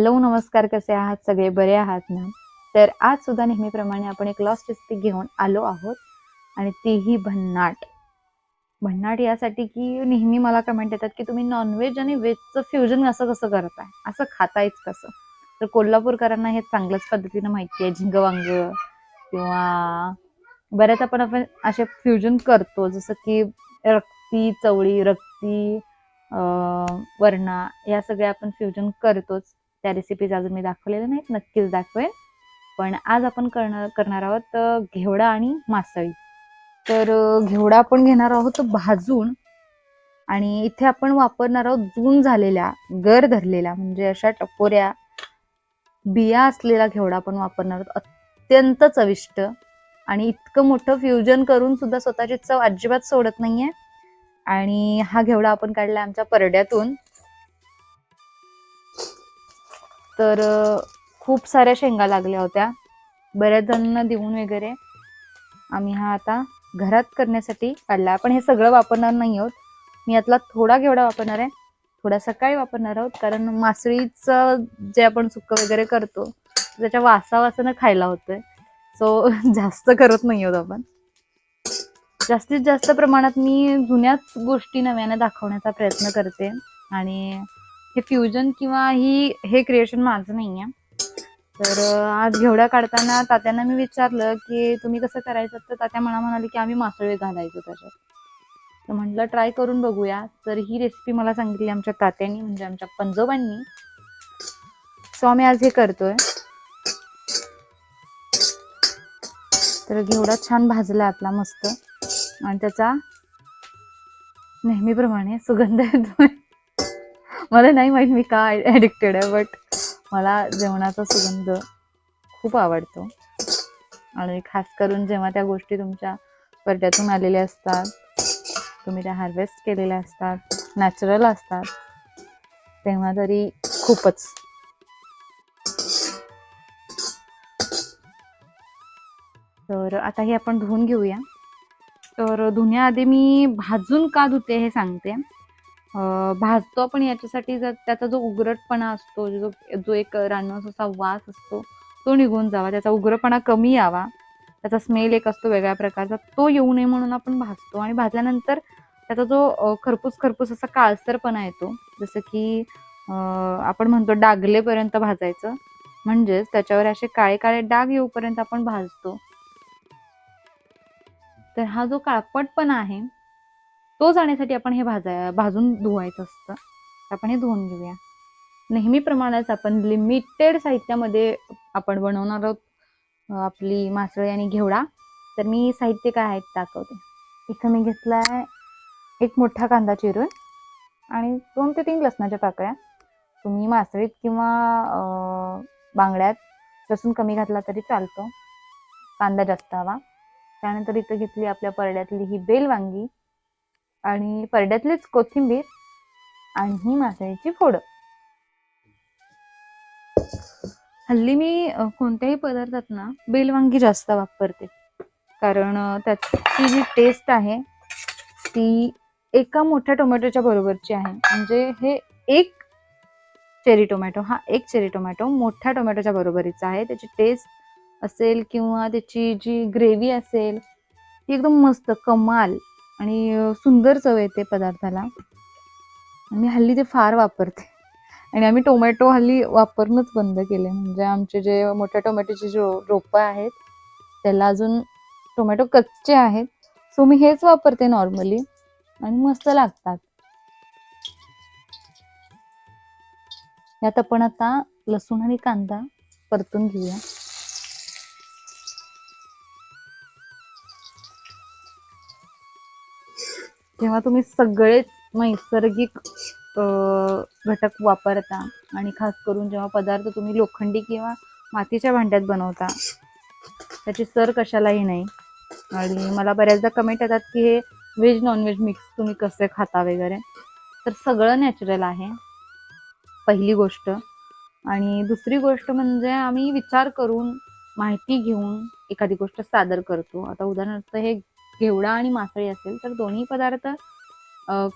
Hello नमस्कार कसे आहात? सगळे बरे आहात ना? तर आज सुद्धा नेहमीप्रमाणे आपण एक लॉस्ट रेसिपी घेऊन आलो आहोत आणि तीही भन्नाट. भन्नाट यासाठी की नेहमी मला कमेंट येतात की तुम्ही नॉनव्हेज आणि व्हेजचं फ्युजन असं कसं करताय? असं खातायच कसं? तर कोल्हापूरकरांना हे चांगल्याच पद्धतीनं माहिती आहे झिंग वांग किंवा बऱ्याच आपण आपण असे फ्युजन करतो जसं की रक्ती चवळी रक्ती वरणा या सगळ्या आपण फ्युजन करतोच. त्या रेसिपीज अजून मी दाखवलेल्या नाहीत नक्कीच दाखवेन. पण आज आपण करणार करणार आहोत घेवडा आणि मासळी. तर घेवडा आपण घेणार आहोत भाजून आणि इथे आपण वापरणार आहोत जून झालेल्या गर धरलेल्या म्हणजे अशा टपोऱ्या बिया असलेला घेवडा आपण वापरणार आहोत. अत्यंत चविष्ट आणि इतकं मोठं फ्युजन करून सुद्धा स्वतःची चव अजिबात सोडत नाहीये. आणि हा घेवडा आपण काढला आमच्या परड्यातून. तर खूप साऱ्या शेंगा लागल्या होत्या. बऱ्याच जणांना देऊन वगैरे आम्ही हा आता घरात करण्यासाठी काढला. पण हे सगळं वापरणार नाही आहोत. मी यातला थोडा घेवडा वापरणार आहे. थोडा सकाळी वापरणार आहोत? कारण मासळीचं जे आपण सुक्क वगैरे करतो त्याच्या वासावासानं खायला होतोय. सो जास्त करत नाही आहोत आपण. जास्तीत जास्त प्रमाणात मी जुन्याच गोष्टी नव्याने दाखवण्याचा प्रयत्न करते. आणि हे फ्युजन किंवा ही हे क्रिएशन माझं नाही आहे तर आज घेवडा काढताना तात्यांना मी विचारलं की तुम्ही कसं करायचं? तर तात्या मला म्हणाले की आम्ही मासळी घालायचो त्याच्यात. तर म्हटलं ट्राय करून बघूया. तर ही रेसिपी मला सांगितली आमच्या तात्यांनी म्हणजे आमच्या पंजोबांनी. सो आम्ही आज हे करतोय. तर घेवडा छान भाजला आपला मस्त. आणि त्याचा नेहमीप्रमाणे सुगंध येतोय. मला नाही माहीत मी का ॲडिक्टेड आहे बट मला जेवणाचा सुगंध खूप आवडतो. आणि खास करून जेव्हा त्या गोष्टी तुमच्या परड्यातून आलेल्या असतात तुम्ही त्या हार्वेस्ट केलेल्या असतात नॅचरल असतात तेव्हा तरी खूपच. तर आता हे आपण धुवून घेऊया. तर धुण्याआधी मी भाजून का धुते हे सांगते. भाजतो आपण याच्यासाठी जर त्याचा जो उग्रटपणा असतो जो जो एक रानवस असा वास असतो तो निघून जावा. त्याचा उग्रपणा कमी यावा. त्याचा स्मेल एक असतो वेगळ्या प्रकारचा. तो येऊ नये म्हणून आपण भाजतो. आणि भाजल्यानंतर त्याचा जो खरपूस खरपूस असा काळसरपणा येतो. जसं की आपण म्हणतो डागलेपर्यंत भाजायचं. म्हणजेच त्याच्यावर असे काळे काळे डाग येऊपर्यंत आपण भाजतो. तर हा जो काळपटपणा आहे तो जाण्यासाठी आपण हे भाजा भाजून धुवायचं असतं. तर आपण हे धुवून घेऊया. नेहमीप्रमाणेच आपण लिमिटेड साहित्यामध्ये आपण बनवणार आहोत आपली मासळी आणि घेवडा. तर मी साहित्य काय आहे दाखवते. इथं मी घेतला आहे एक मोठा कांदा चिरून आणि दोन ते तीन लसणाच्या पाकळ्या. तुम्ही मासळीत किंवा बांगड्यात लसूण कमी घातला तरी चालतो. कांदा जास्त हवा. त्यानंतर इथं घेतली आपल्या परड्यातली ही बेल वांगी आणि परड्यातलीच कोथिंबीर आणि ही मासळीची फोड हल्ली मी कोणत्याही पदार्थात ना बेल वांगी जास्त वापरते. कारण त्याची जी टेस्ट आहे ती एका मोठ्या टोमॅटोच्या बरोबरची आहे. म्हणजे हे एक चेरी टोमॅटो हा एक चेरी टोमॅटो मोठ्या टोमॅटोच्या बरोबरीचा आहे. त्याची टेस्ट असेल किंवा त्याची जी ग्रेव्ही असेल ती एकदम मस्त कमाल आणि सुंदर चव येते पदार्थाला. मी हल्ली ते फार वापरते. आणि आम्ही टोमॅटो हल्ली वापरणंच बंद केले. म्हणजे आमचे जे मोठ्या टोमॅटोचे जे रोपं आहेत त्याला अजून टोमॅटो कच्चे आहेत. सो मी हेच वापरते नॉर्मली. आणि मस्त लागतात. यात आपण आता लसूण आणि कांदा परतून घेऊया. जेव्हा तुम्ही सगळेच नैसर्गिक घटक वापरता आणि खास करून जेव्हा पदार्थ तुम्ही लोखंडी किंवा मातीच्या भांड्यात बनवता त्याची सर कशालाही नाही. आणि मला बऱ्याचदा कमेंट येतात की हे व्हेज नॉनव्हेज मिक्स तुम्ही कसे खाता वगैरे. तर सगळं नॅचरल आहे पहिली गोष्ट. आणि दुसरी गोष्ट म्हणजे आम्ही विचार करून माहिती घेऊन एखादी गोष्ट सादर करतो. आता उदाहरणार्थ हे घेवडा आणि मासळी असेल तर दोन्ही पदार्थ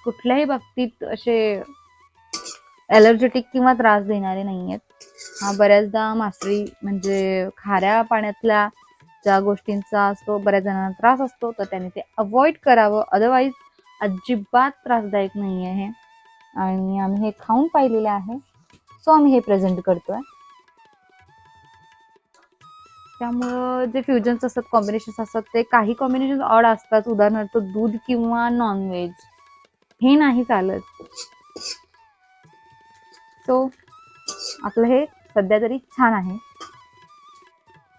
कुठल्याही बाबतीत असे एलर्जेटिक किंवा त्रास देणारे नाही आहेत हा बऱ्याचदा मासळी म्हणजे खाऱ्या पाण्यातल्या ज्या गोष्टींचा असतो बऱ्याच जणांना त्रास असतो तर त्याने ते अवॉइड करावं. अदरवाईज अजिबात त्रासदायक नाही आहे आणि आम्ही हे खाऊन पाहिलेलं आहे. सो आम्ही हे प्रेझेंट करतोय. त्यामुळं जे फ्युजन्स असतात कॉम्बिनेशन्स असतात ते काही कॉम्बिनेशन ऑड असतात. उदाहरणार्थ दूध किंवा नॉनव्हेज हे नाही चालत. सो आपलं हे सध्या तरी छान आहे.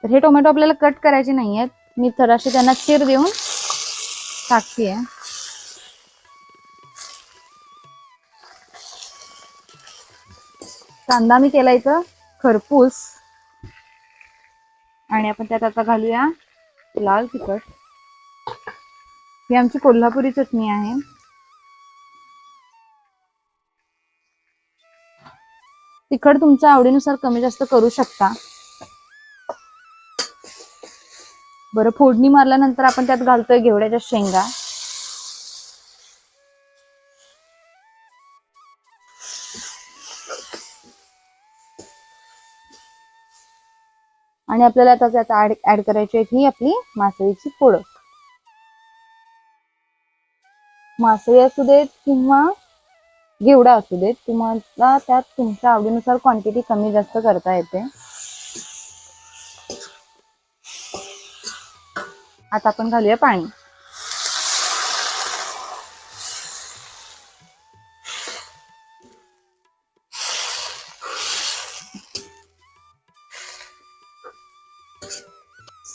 तर हे टोमॅटो आपल्याला कट करायचे नाही आहेत मी थोडाशी त्यांना चिर देऊन टाकते. कांदा मी केला इथं खरपूस. आणि आपण त्यात आता घालूया लाल तिखट. ही आमची कोल्हापुरी चटणी आहे. तिखट तुमच्या आवडीनुसार कमी जास्त करू शकता. बरं फोडणी मारल्यानंतर आपण त्यात घालतोय घेवड्याच्या शेंगा. आणि आपल्याला आता त्यात ऍड ऍड करायची आहे ही आपली मासळीची फोड. मासळी असू देत किंवा घेवडा असू देत तुम्हाला त्यात तुमच्या आवडीनुसार क्वांटिटी कमी जास्त करता येते. आता आपण घालूया पाणी.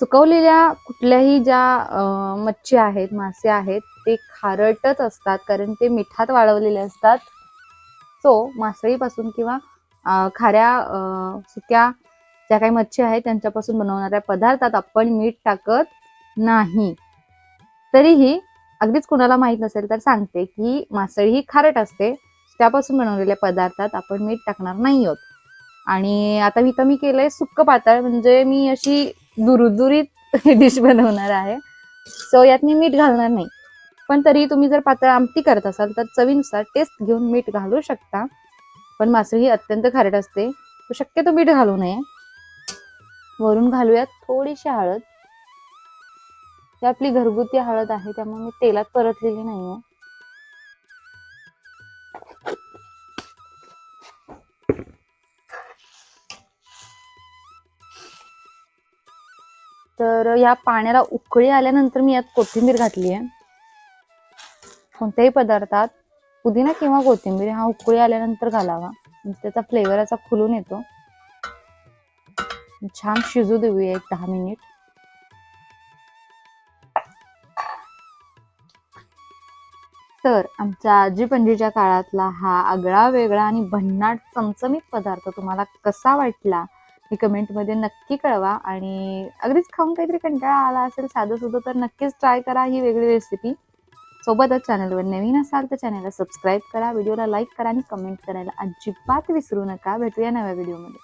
सुकवलेल्या कुठल्याही ज्या मच्छी आहेत मासे आहेत ते खारटच असतात कारण ते मिठात वाळवलेले असतात. सो मासळीपासून किंवा खाऱ्या सुक्या ज्या काही मच्छी आहेत त्यांच्यापासून बनवणाऱ्या पदार्थात आपण मीठ टाकत नाही. तरीही अगदीच कुणाला माहीत नसेल तर सांगते की मासळी ही खारट असते. त्यापासून बनवलेल्या पदार्थात आपण मीठ टाकणार नाही आहोत. आणि आता मी मी केलंय सुक्क पातळ म्हणजे मी अशी दुरुदुरीत डिश बनवणार आहे. सो यात मी मीठ घालणार नाही. पण तरी तुम्ही जर पातळ आमटी करत असाल तर चवीनुसार टेस्ट घेऊन मीठ घालू शकता. पण मासळी ही अत्यंत खारट असते. शक्यतो मीठ घालू नये. वरून घालूयात थोडीशी हळद. ही आपली घरगुती हळद आहे त्यामुळे मी तेलात परतलेली नाहीये. तर या पाण्याला उकळी आल्यानंतर मी यात कोथिंबीर घातली आहे कोणत्याही पदार्थात पुदिना किंवा कोथिंबीर हा उकळी आल्यानंतर घालावा. त्याचा फ्लेवर असा खुलून येतो. छान शिजू देऊया एक दहा मिनिट. तर आमच्या आजी पणजीच्या काळातला हा आगळा वेगळा आणि भन्नाट चमचमीत पदार्थ तुम्हाला कसा वाटला? हे कमेंटमध्ये नक्की कळवा आणि अगदीच खाऊन काहीतरी कंटाळा आला असेल साधं सुद्धा तर नक्कीच ट्राय करा ही वेगळी रेसिपी सोबतच चॅनलवर नवीन असाल तर चॅनलला सबस्क्राईब करा व्हिडिओला लाईक करा आणि कमेंट करायला अजिबात विसरू नका. भेटूया नव्या व्हिडिओमध्ये